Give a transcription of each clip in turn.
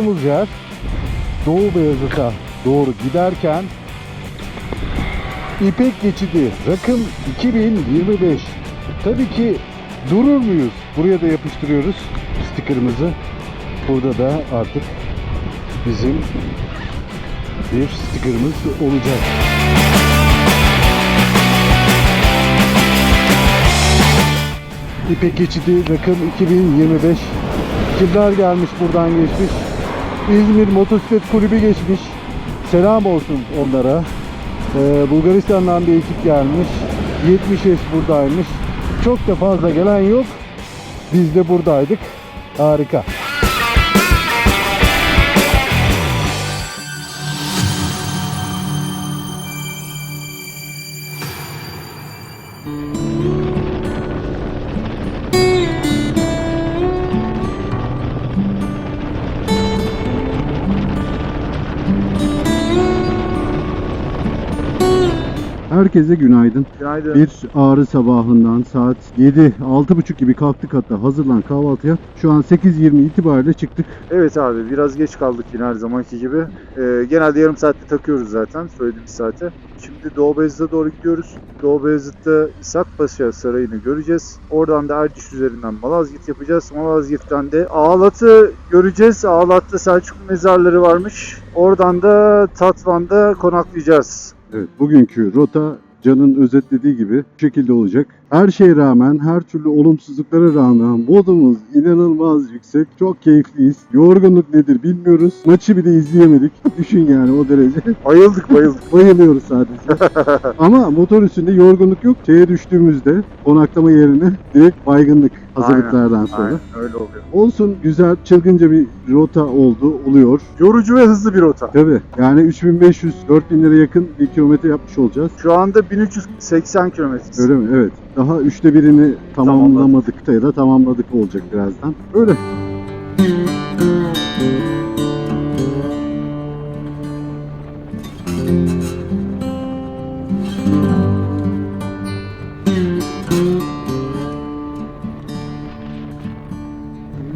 durduğumuz yer Doğu Beyazıt'a doğru giderken İpek Geçidi Rakım 2025 Tabii ki durur muyuz? Buraya da yapıştırıyoruz stikerimizi. Burada da artık bizim bir stikerimiz olacak. İpek Geçidi Rakım 2025 Kimler gelmiş buradan geçmiş? İzmir Motosiklet Kulübü geçmiş. Selam olsun onlara. Ee, Bulgaristan'dan bir ekip gelmiş. 70 yaş buradaymış. Çok da fazla gelen yok. Biz de buradaydık. Harika. Herkese günaydın. Günaydın. Bir ağrı sabahından saat 7, 6.30 gibi kalktık hatta hazırlan kahvaltıya. Şu an 8.20 itibariyle çıktık. Evet abi biraz geç kaldık yine her zamanki gibi. Ee, genelde yarım saatte takıyoruz zaten söylediğimiz saate. Şimdi Doğu Beyazıt'a doğru gidiyoruz. Doğu Beyazıt'ta İshak Paşa Sarayı'nı göreceğiz. Oradan da Erciş üzerinden Malazgirt yapacağız. Malazgirt'ten de Ağlat'ı göreceğiz. Ağlat'ta Selçuklu mezarları varmış. Oradan da Tatvan'da konaklayacağız. Evet, bugünkü rota Can'ın özetlediği gibi bu şekilde olacak. Her şeye rağmen, her türlü olumsuzluklara rağmen modumuz inanılmaz yüksek. Çok keyifliyiz. Yorgunluk nedir bilmiyoruz. Maçı bile izleyemedik. Düşün yani o derece. Bayıldık bayıldık. Bayılıyoruz sadece. Ama motor üstünde yorgunluk yok. Şeye düştüğümüzde konaklama yerine direkt baygınlık hazırlıklardan sonra. Aynen öyle oluyor. Olsun güzel çılgınca bir rota oldu, oluyor. Yorucu ve hızlı bir rota. Tabii yani 3500-4000 lira yakın bir kilometre yapmış olacağız. Şu anda 1380 kilometre. Öyle mi? Evet. Daha üçte birini tamamlamadık da ya da tamamladık olacak birazdan. Öyle.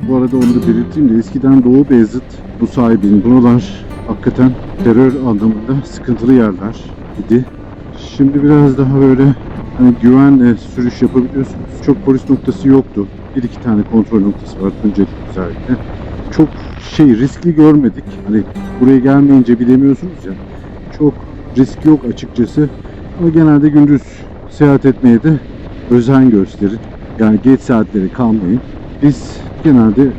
Bu arada onu da belirteyim de eskiden Doğu Beyazıt bu sahibinin buralar hakikaten terör anlamında sıkıntılı yerler idi. Şimdi biraz daha böyle hani güvenle sürüş yapabiliyorsunuz. Çok polis noktası yoktu. Bir iki tane kontrol noktası var Tunceli özellikle. Çok şey riskli görmedik. Hani buraya gelmeyince bilemiyorsunuz ya. Çok risk yok açıkçası. Ama genelde gündüz seyahat etmeye de özen gösterin. Yani geç saatleri kalmayın. Biz genelde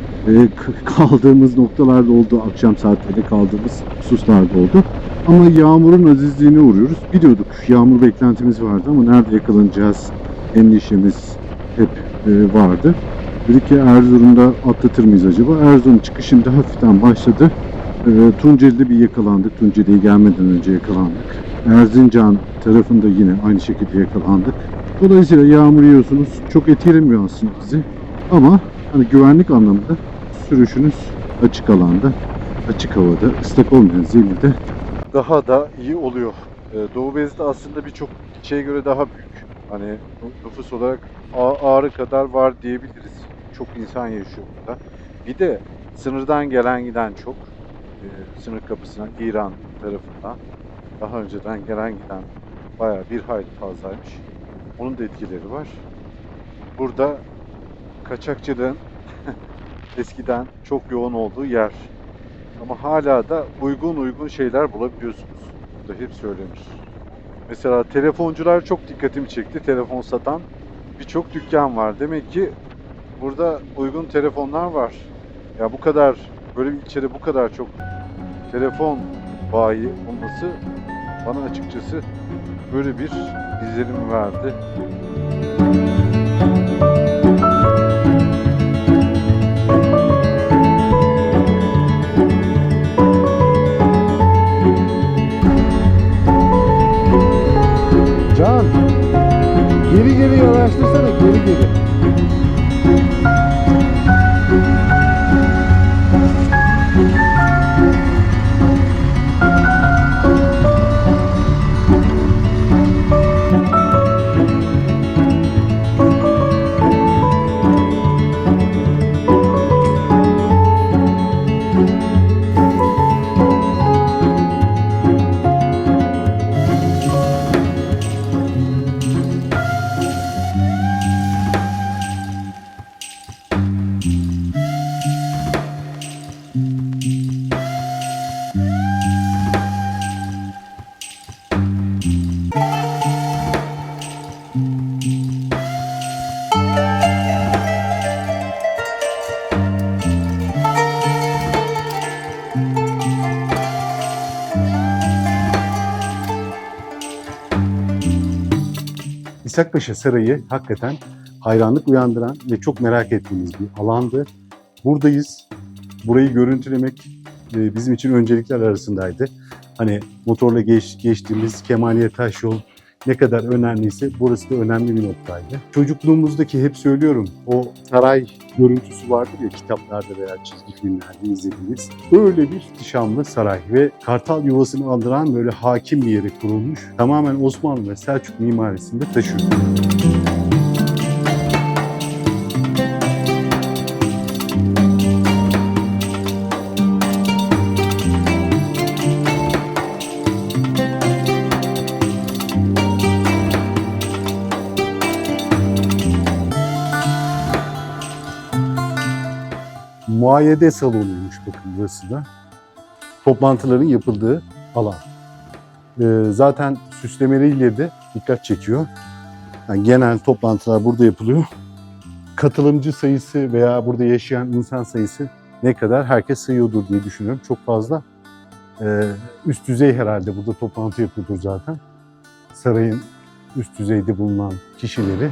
kaldığımız noktalarda oldu, akşam saatlerinde kaldığımız hususlarda oldu. Ama yağmurun azizliğine uğruyoruz. Biliyorduk yağmur beklentimiz vardı ama nerede yakalanacağız endişemiz hep e, vardı. Dedik ki Erzurum'da atlatır mıyız acaba? Erzurum çıkışında hafiften başladı. E, Tunceli'de bir yakalandık. Tunceli'ye gelmeden önce yakalandık. Erzincan tarafında yine aynı şekilde yakalandık. Dolayısıyla yağmur yiyorsunuz. Çok etkilemiyor aslında bizi. Ama hani güvenlik anlamında sürüşünüz açık alanda, açık havada, ıslak olmayan zeminde daha da iyi oluyor. Ee, Doğu Beyazıt aslında birçok şeye göre daha büyük. Hani nüfus olarak Ağrı kadar var diyebiliriz. Çok insan yaşıyor burada. Bir de sınırdan gelen giden çok. Ee, sınır kapısına İran tarafından daha önceden gelen giden bayağı bir hayli fazlaymış. Onun da etkileri var. Burada kaçakçılığın eskiden çok yoğun olduğu yer. Ama hala da uygun uygun şeyler bulabiliyorsunuz. Bu da hep söylenir. Mesela telefoncular çok dikkatimi çekti. Telefon satan birçok dükkan var. Demek ki burada uygun telefonlar var. Ya bu kadar böyle bir ilçede bu kadar çok telefon bayi olması bana açıkçası böyle bir izlenim verdi. Can, geri geri yavaşlasana, geri geri. İshakpaşa Sarayı hakikaten hayranlık uyandıran ve çok merak ettiğimiz bir alandı. Buradayız. Burayı görüntülemek e, bizim için öncelikler arasındaydı. Hani motorla geç, geçtiğimiz Kemaliye Taş Yol ne kadar önemliyse burası da önemli bir noktaydı. Çocukluğumuzdaki hep söylüyorum o saray görüntüsü vardır ya kitaplarda veya çizgi filmlerde izlediğimiz. Öyle bir ihtişamlı saray ve kartal yuvasını andıran böyle hakim bir yere kurulmuş. Tamamen Osmanlı ve Selçuk mimarisinde taşıyor. Muayyede salonuymuş bakın burası da. Toplantıların yapıldığı alan. Ee, zaten süslemeleriyle de dikkat çekiyor. Yani genel toplantılar burada yapılıyor. Katılımcı sayısı veya burada yaşayan insan sayısı ne kadar herkes sayıyordur diye düşünüyorum. Çok fazla. Ee, üst düzey herhalde burada toplantı yapıyordur zaten. Sarayın üst düzeyde bulunan kişileri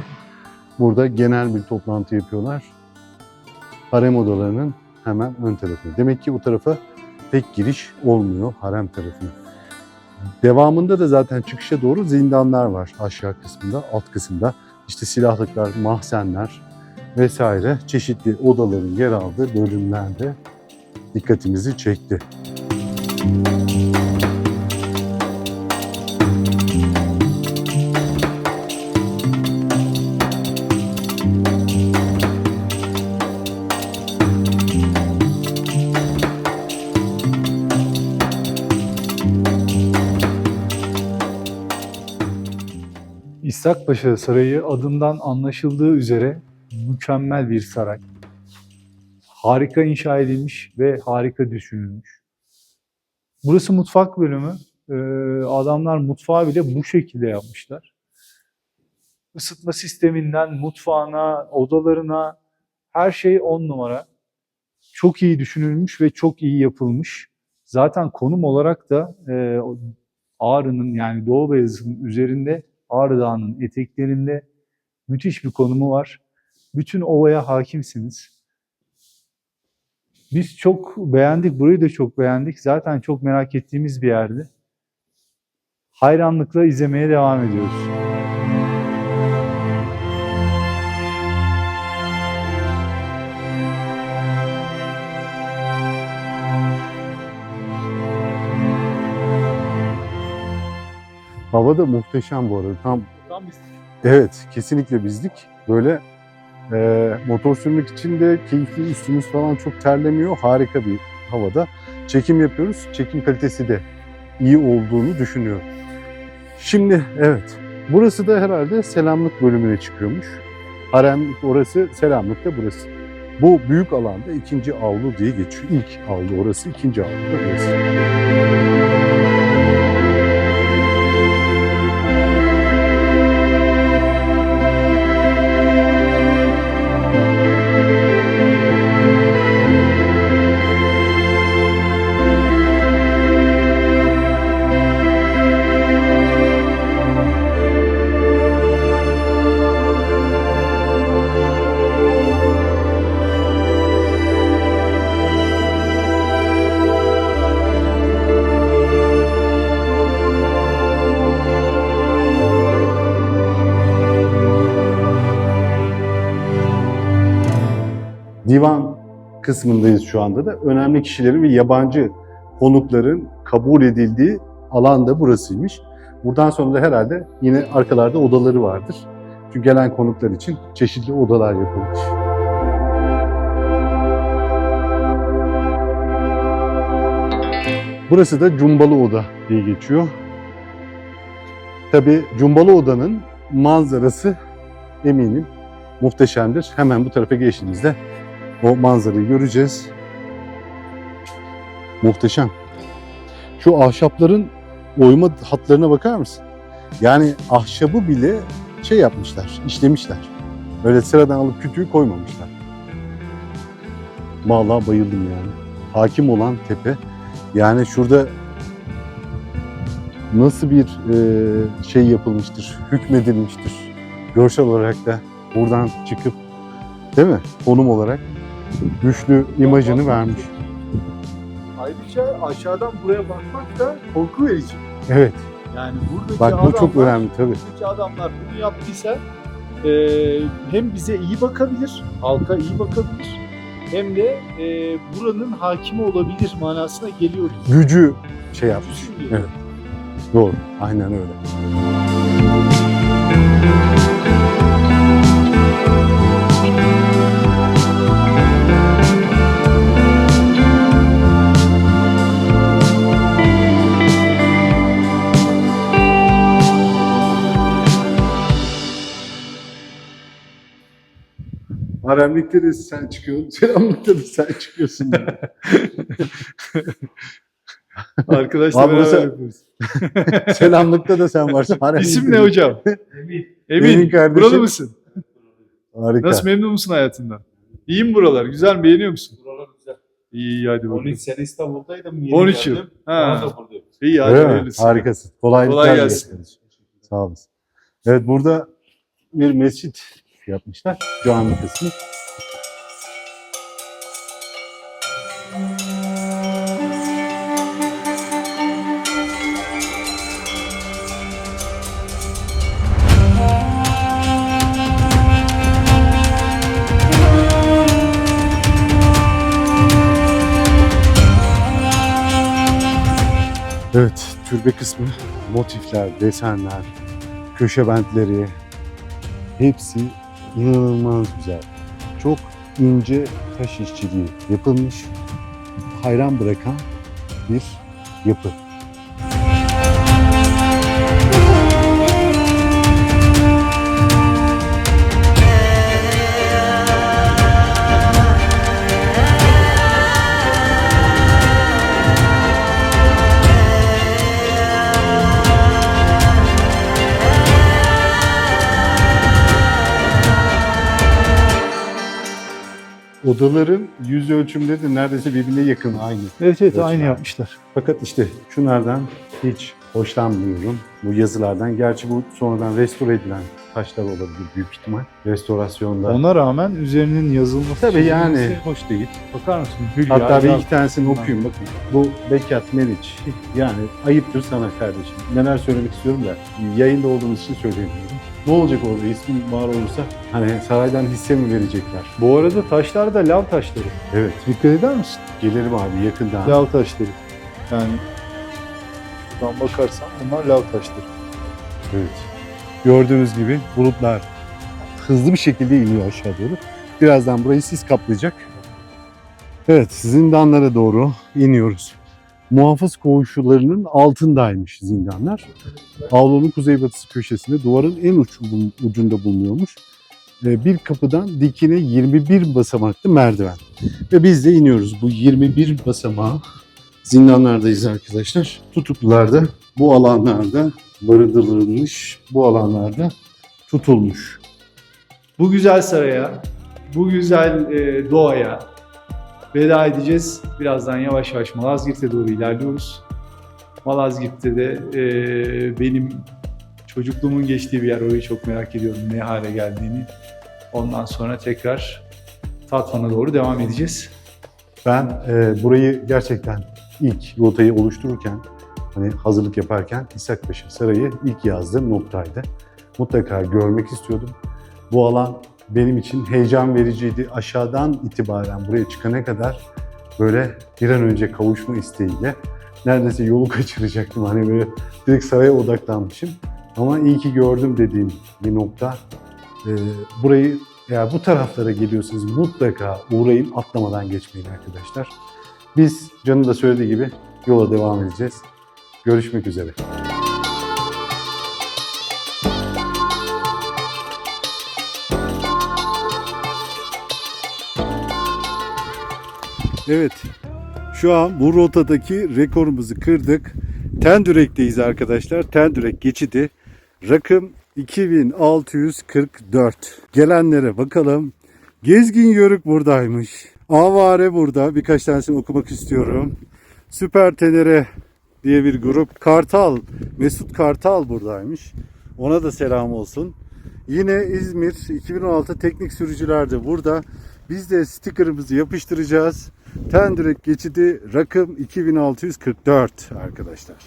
burada genel bir toplantı yapıyorlar harem odalarının hemen ön tarafında. Demek ki o tarafa pek giriş olmuyor harem tarafına. Devamında da zaten çıkışa doğru zindanlar var aşağı kısmında, alt kısımda. İşte silahlıklar, mahzenler vesaire çeşitli odaların yer aldığı bölümlerde dikkatimizi çekti. İshakpaşa Sarayı adından anlaşıldığı üzere mükemmel bir saray. Harika inşa edilmiş ve harika düşünülmüş. Burası mutfak bölümü. Ee, adamlar mutfağı bile bu şekilde yapmışlar. Isıtma sisteminden mutfağına, odalarına her şey on numara. Çok iyi düşünülmüş ve çok iyi yapılmış. Zaten konum olarak da e, Ağrı'nın yani Doğu Beyazıt'ın üzerinde Ağrı eteklerinde müthiş bir konumu var. Bütün ovaya hakimsiniz. Biz çok beğendik, burayı da çok beğendik. Zaten çok merak ettiğimiz bir yerdi. Hayranlıkla izlemeye devam ediyoruz. Hava da muhteşem bu arada. Tam Tam Evet, kesinlikle bizlik. Böyle e, motor sürmek için de keyifli üstümüz falan çok terlemiyor. Harika bir havada. Çekim yapıyoruz. Çekim kalitesi de iyi olduğunu düşünüyorum. Şimdi evet, burası da herhalde selamlık bölümüne çıkıyormuş. Haremlik orası, selamlık da burası. Bu büyük alanda ikinci avlu diye geçiyor. İlk avlu orası, ikinci avlu da burası. Kısmındayız şu anda da. Önemli kişilerin ve yabancı konukların kabul edildiği alan da burasıymış. Buradan sonra da herhalde yine arkalarda odaları vardır. Çünkü gelen konuklar için çeşitli odalar yapılmış. Burası da Cumbalı Oda diye geçiyor. Tabi Cumbalı Oda'nın manzarası eminim muhteşemdir. Hemen bu tarafa geçtiğimizde o manzarayı göreceğiz. Muhteşem. Şu ahşapların oyma hatlarına bakar mısın? Yani ahşabı bile şey yapmışlar, işlemişler. Öyle sıradan alıp kütüğü koymamışlar. Vallahi bayıldım yani. Hakim olan tepe. Yani şurada nasıl bir e, şey yapılmıştır, hükmedilmiştir. görsel olarak da buradan çıkıp değil mi? Konum olarak güçlü imajını vermiş. Ayrıca aşağıdan buraya bakmak da korku verici. Evet. Yani buradaki Bak bu çok adamlar- önemli tabii. buradaki adamlar bunu yaptıysa e, hem bize iyi bakabilir, halka iyi bakabilir hem de e, buranın hakimi olabilir manasına geliyoruz. Gücü şey yapmış. Evet. Doğru. Aynen öyle. Haremlikte de sen çıkıyorsun, selamlıkta da sen çıkıyorsun. Arkadaşlar beraber sen- yapıyoruz. Selamlıkta da sen varsın. haremlikte İsim ne hocam? Emin. Emin kardeşim. Buralı mısın? Harika. Nasıl memnun musun hayatından? İyi mi buralar? Güzel mi? Beğeniyor musun? Buralar güzel. İyi iyi hadi bakalım. 13 sene İstanbul'daydım. Yeni 13 yıl. geldim. Ha. Bana da buradayım. İyi hadi hayırlısı. Harikasın. Kolaylıklar Kolay dileriz gelsin. Sağ olasın. Evet burada bir mescit yapmışlar. Cami kısmı. Evet, türbe kısmı, motifler, desenler, köşe bentleri hepsi inanılmaz güzel. Çok ince taş işçiliği yapılmış, hayran bırakan bir yapı. Odaların yüz ölçümleri de neredeyse birbirine yakın aynı. Evet evet Ölçüler. aynı yapmışlar. Fakat işte şunlardan hiç hoşlanmıyorum. Bu yazılardan. Gerçi bu sonradan restore edilen taşlar olabilir büyük ihtimal. Restorasyonda. Ona rağmen üzerinin yazılması Tabii yani hoş değil. Bakar mısın? Hülya, Hatta bir iki tanesini okuyayım bakın. Bu Bekat Meriç. Yani ayıptır sana kardeşim. Neler söylemek istiyorum da yayında olduğumuz için söyleyemiyorum. Ne olacak orada ismin var olursa hani saraydan hisse mi verecekler? Bu arada taşlar da lav taşları. Evet. Dikkat eder misin? Gelirim abi yakında. Lav taşları. Yani buradan bakarsan bunlar lav taşları. Evet. Gördüğünüz gibi bulutlar hızlı bir şekilde iniyor aşağı doğru. Birazdan burayı sis kaplayacak. Evet, zindanlara doğru iniyoruz. Muhafız koğuşlarının altındaymış zindanlar. Avlunun kuzeybatısı köşesinde duvarın en uç ucunda bulunuyormuş. Bir kapıdan dikine 21 basamaklı merdiven. Ve biz de iniyoruz. Bu 21 basamağı zindanlardayız arkadaşlar. Tutuklular da bu alanlarda barındırılmış, bu alanlarda tutulmuş. Bu güzel saraya, bu güzel e, doğaya veda edeceğiz. Birazdan yavaş yavaş Malazgirt'e doğru ilerliyoruz. Malazgirt'te de e, benim çocukluğumun geçtiği bir yer. Orayı çok merak ediyorum ne hale geldiğini. Ondan sonra tekrar Tatvan'a doğru devam edeceğiz. Ben e, burayı gerçekten ilk rotayı oluştururken, hani hazırlık yaparken İshakpaşa Sarayı ilk yazdığım noktaydı. Mutlaka görmek istiyordum. Bu alan benim için heyecan vericiydi. Aşağıdan itibaren buraya çıkana kadar böyle bir an önce kavuşma isteğiyle neredeyse yolu kaçıracaktım. Hani böyle direkt saraya odaklanmışım. Ama iyi ki gördüm dediğim bir nokta. Ee, burayı eğer bu taraflara geliyorsanız mutlaka uğrayın atlamadan geçmeyin arkadaşlar. Biz Can'ın da söylediği gibi yola devam edeceğiz. Görüşmek üzere. Evet, şu an bu rotadaki rekorumuzu kırdık. Tendürek'teyiz arkadaşlar. Tendürek geçidi. Rakım 2644. Gelenlere bakalım. Gezgin Yörük buradaymış. Avare burada. Birkaç tanesini okumak istiyorum. Süper Tenere diye bir grup. Kartal, Mesut Kartal buradaymış. Ona da selam olsun. Yine İzmir 2016 teknik sürücüler de burada. Biz de stickerımızı yapıştıracağız. Tendürek geçidi rakım 2644 arkadaşlar.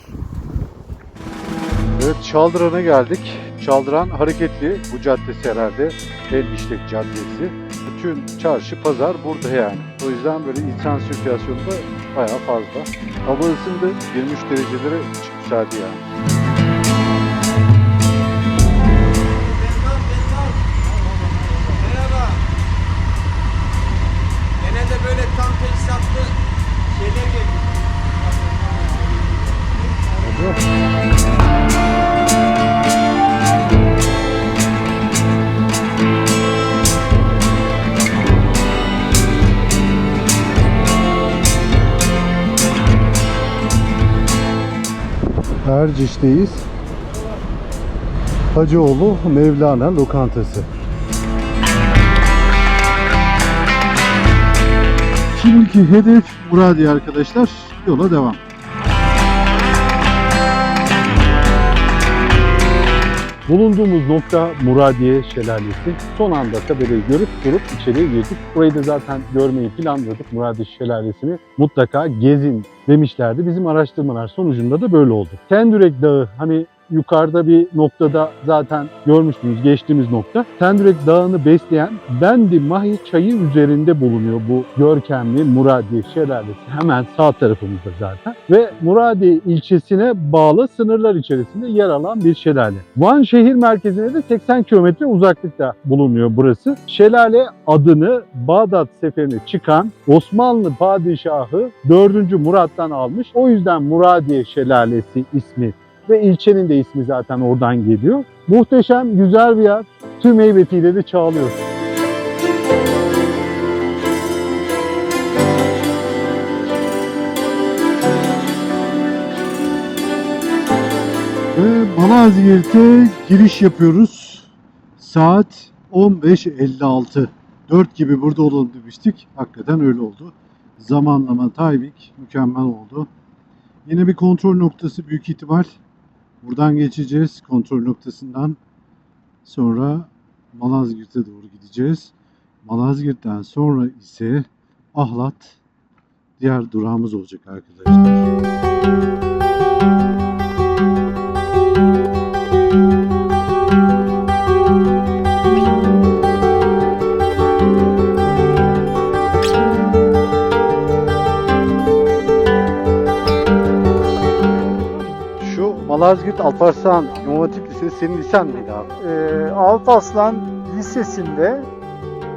Evet Çaldıran'a geldik. Çaldıran hareketli. Bu caddesi herhalde en işlek caddesi. Bütün çarşı pazar burada yani. O yüzden böyle insan sirkülasyonu da bayağı fazla. Hava ısındı. 23 derecelere yükseldi yani. Erciş'teyiz. Hacıoğlu Mevlana Lokantası. Şimdiki hedef Muradiye arkadaşlar. Yola devam. Bulunduğumuz nokta Muradiye Şelalesi. Son anda tabelayı görüp durup içeriye girdik. Burayı da zaten görmeyi planladık Muradiye Şelalesi'ni. Mutlaka gezin demişlerdi. Bizim araştırmalar sonucunda da böyle oldu. Tendürek Dağı hani yukarıda bir noktada zaten görmüştünüz geçtiğimiz nokta. Tendürek Dağı'nı besleyen Bendi Mahi çayı üzerinde bulunuyor bu görkemli Muradiye Şelalesi. Hemen sağ tarafımızda zaten. Ve Muradiye ilçesine bağlı sınırlar içerisinde yer alan bir şelale. Van şehir merkezine de 80 kilometre uzaklıkta bulunuyor burası. Şelale adını Bağdat seferine çıkan Osmanlı padişahı 4. Murat'tan almış. O yüzden Muradiye Şelalesi ismi ve ilçenin de ismi zaten oradan geliyor. Muhteşem, güzel bir yer. Tüm heybetiyle de çağlıyor. Ve Malazgirt'e giriş yapıyoruz. Saat 15.56. 4 gibi burada olalım demiştik. Hakikaten öyle oldu. Zamanlama, timing mükemmel oldu. Yine bir kontrol noktası büyük ihtimal. Buradan geçeceğiz kontrol noktasından. Sonra Malazgirt'e doğru gideceğiz. Malazgirt'ten sonra ise Ahlat diğer durağımız olacak arkadaşlar. Malazgirt Alparslan İmam Hatip Lisesi senin lisen miydi abi? Ee, Alparslan Lisesi'nde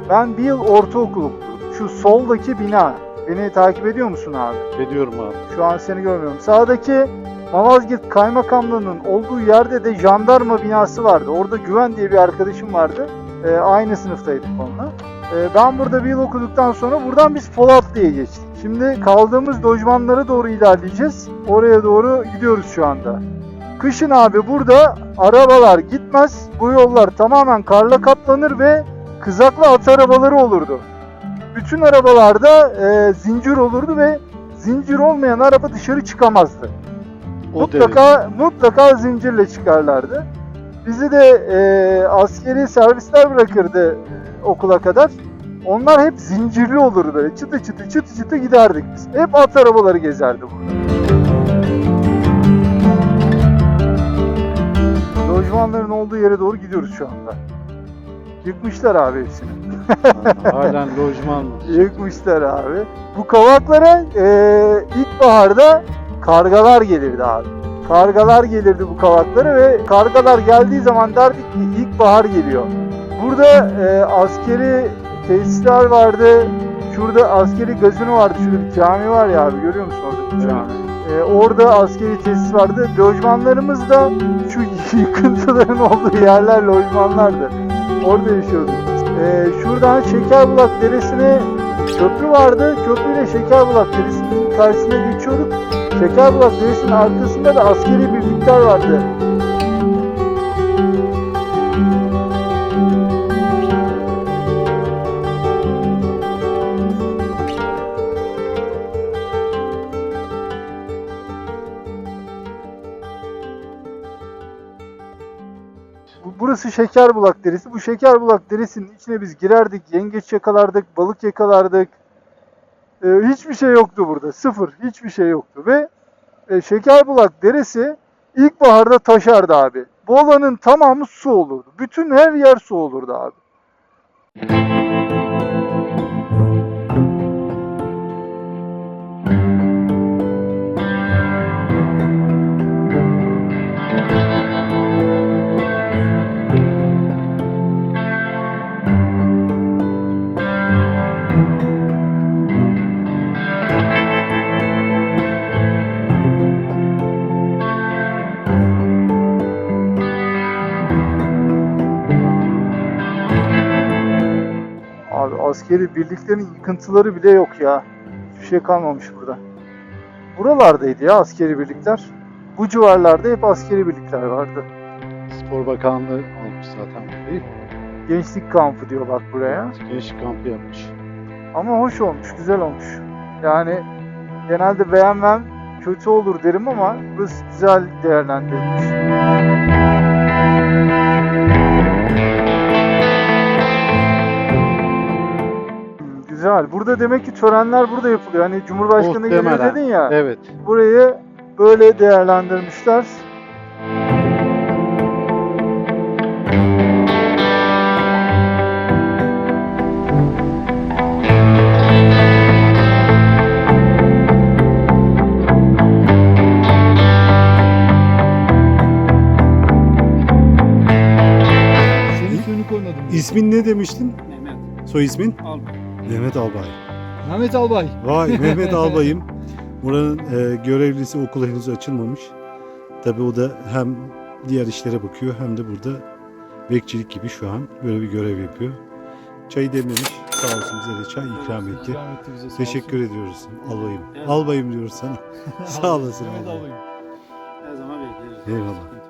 ben bir yıl ortaokul okudum. Şu soldaki bina. Beni takip ediyor musun abi? Ediyorum abi. Şu an seni görmüyorum. Sağdaki Malazgirt Kaymakamlığı'nın olduğu yerde de jandarma binası vardı. Orada Güven diye bir arkadaşım vardı. Ee, aynı sınıftaydık onunla. Ee, ben burada bir yıl okuduktan sonra buradan biz Polat diye geçtik. Şimdi kaldığımız lojmanlara doğru ilerleyeceğiz. Oraya doğru gidiyoruz şu anda. Kışın abi burada arabalar gitmez. Bu yollar tamamen karla kaplanır ve kızaklı at arabaları olurdu. Bütün arabalarda e, zincir olurdu ve zincir olmayan araba dışarı çıkamazdı. O mutlaka mutlaka zincirle çıkarlardı. Bizi de e, askeri servisler bırakırdı e, okula kadar. Onlar hep zincirli olurdu böyle. Çıtı çıtı çıtı çıtı giderdik biz. Hep at arabaları gezerdi burada. Lojmanların olduğu yere doğru gidiyoruz şu anda. Yıkmışlar abi hepsini. Halen lojman. Yıkmışlar abi. Bu kavaklara e, ilkbaharda kargalar gelirdi abi. Kargalar gelirdi bu kavaklara ve kargalar geldiği zaman derdik ki ilkbahar geliyor. Burada e, askeri tesisler vardı. Şurada askeri gazino vardı. Şurada bir cami var ya abi görüyor musun orada bir cami? E, orada askeri tesis vardı. Lojmanlarımız da şu yıkıntıların olduğu yerler lojmanlardı. Orada yaşıyorduk. E, şuradan Şekerbulak Deresi'ne köprü vardı. Köprüyle Şekerbulak Deresi'nin karşısına geçiyorduk. Şekerbulak Deresi'nin arkasında da askeri birlikler vardı. Bu- Burası burası Şekerbulak Deresi. Bu Şekerbulak Deresi'nin içine biz girerdik, yengeç yakalardık, balık yakalardık. Ee, hiçbir şey yoktu burada. Sıfır. Hiçbir şey yoktu. Ve e, Şekerbulak Deresi ilkbaharda taşardı abi. Bu alanın tamamı su olurdu. Bütün her yer su olurdu abi. Abi askeri birliklerin yıkıntıları bile yok ya. Hiçbir şey kalmamış burada. Buralardaydı ya askeri birlikler. Bu civarlarda hep askeri birlikler vardı. Spor Bakanlığı almış zaten burayı. Gençlik kampı diyor bak buraya. Gençlik kampı yapmış. Ama hoş olmuş, güzel olmuş. Yani genelde beğenmem, kötü olur derim ama burası güzel değerlendirilmiş. Güzel. Burada demek ki törenler burada yapılıyor. Hani Cumhurbaşkanı geliyor Muhtemelen. dedin ya. Evet. Burayı böyle değerlendirmişler. İsmin ne demiştin? Mehmet Soy ismin? Albay. Mehmet Albay. Mehmet Albay. Vay Mehmet Albay'ım. Buranın e, görevlisi okul henüz açılmamış. Tabii o da hem diğer işlere bakıyor hem de burada bekçilik gibi şu an böyle bir görev yapıyor. Çayı demlemiş. Sağ olsun bize de çay ikram etti. İkram etti bize, Teşekkür olsun. ediyoruz albayım. Evet. Albayım diyoruz sana. Sağ olasın. Mehmet albay. Albayım. Her zaman bekleriz. Eyvallah.